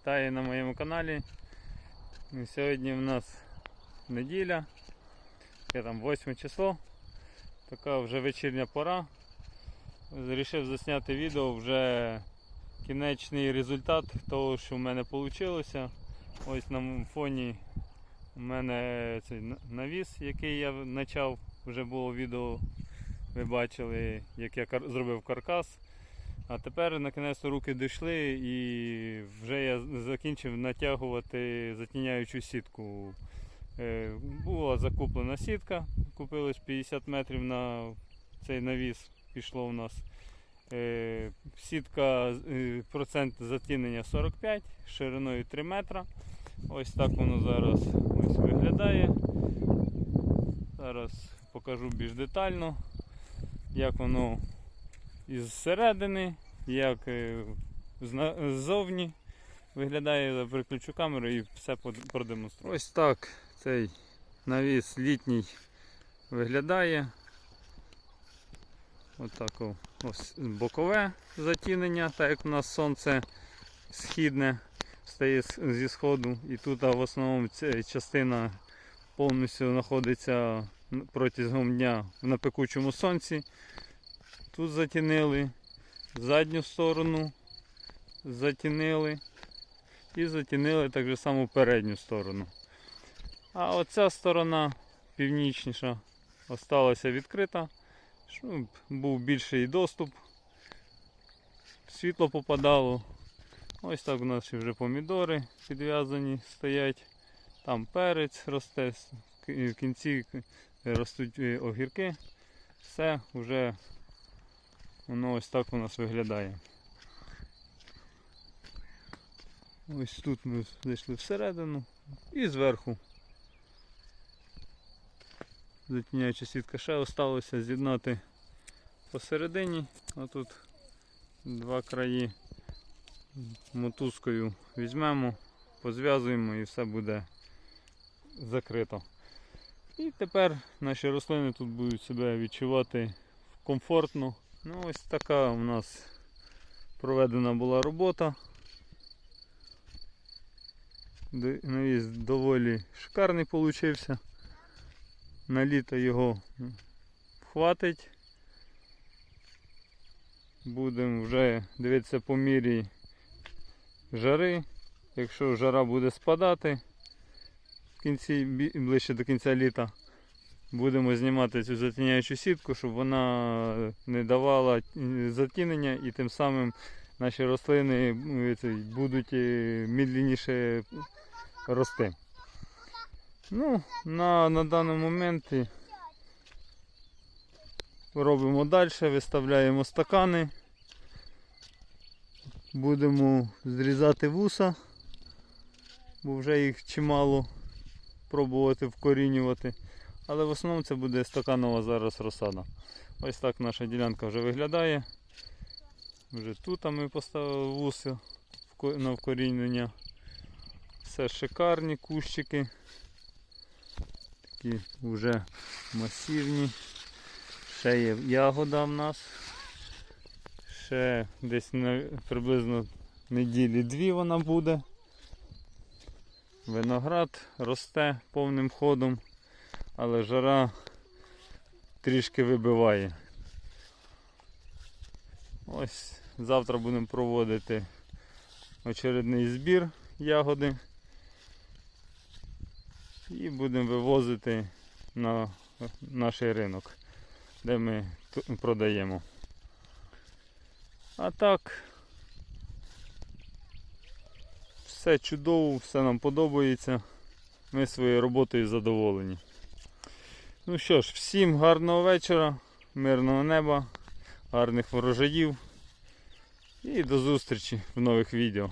Вітаю на моєму каналі. Ну, Сьогодні в нас неділя, яке там 8 число. Така вже вечірня пора. Вирішив засняти відео вже кінечний результат того, що в мене вийшло. Ось на фоні у мене цей навіс, який я почав, вже було відео. Ви бачили, як я зробив каркас. А тепер наконець руки дійшли і вже я закінчив натягувати затіняючу сітку. Е, Була закуплена сітка, купили ж 50 метрів на цей навіс пішло у нас. Е, Сітка е, процент затінення 45, шириною 3 метра. Ось так воно зараз ось виглядає. Зараз покажу більш детально, як воно із середини, як е, ззовні виглядає, Я приключу камеру і все продемонструю. Ось так цей навіс літній виглядає. Отак ось бокове затінення, так як у нас сонце східне стає зі сходу. І тут в основному ця частина повністю знаходиться протягом дня на пекучому сонці. Тут затінили, задню сторону затінили і затінили так же само передню сторону. А оця сторона північніша осталася відкрита, щоб був більший доступ, світло попадало. Ось так у нас вже помідори підв'язані стоять. Там перець росте, в кінці ростуть е, огірки. Все вже Воно ось так у нас виглядає. Ось тут ми зайшли всередину і зверху. Затіняюча сітка ще осталося з'єднати посередині. А тут два краї мотузкою візьмемо, позв'язуємо і все буде закрито. І тепер наші рослини тут будуть себе відчувати комфортно. Ну ось така у нас проведена була робота. Навіс доволі шикарний получився. На літо його хватить. Будемо вже дивитися по мірі жари. Якщо жара буде спадати в кінці, ближче до кінця літа, Будемо знімати цю затіняючу сітку, щоб вона не давала е, затінення і тим самим наші рослини е, будуть е, медленніше рости. Ну, на, на даний момент робимо далі, виставляємо стакани. Будемо зрізати вуса, бо вже їх чимало пробувати вкорінювати. Але в основному це буде стаканова зараз розсада. Ось так наша ділянка вже виглядає. Вже тут ми поставили вуси на вкорінення. Все шикарні кущики. Такі вже масивні. Ще є ягода в нас. Ще десь на, приблизно неділі дві вона буде. Виноград росте повним ходом але жара трішки вибиває. Ось завтра будемо проводити очередний збір ягоди і будемо вивозити на наш ринок, де ми продаємо. А так, все чудово, все нам подобається. Ми своєю роботою задоволені. Ну що ж, всім гарного вечора, мирного неба, гарних ворожаїв і до зустрічі в нових відео.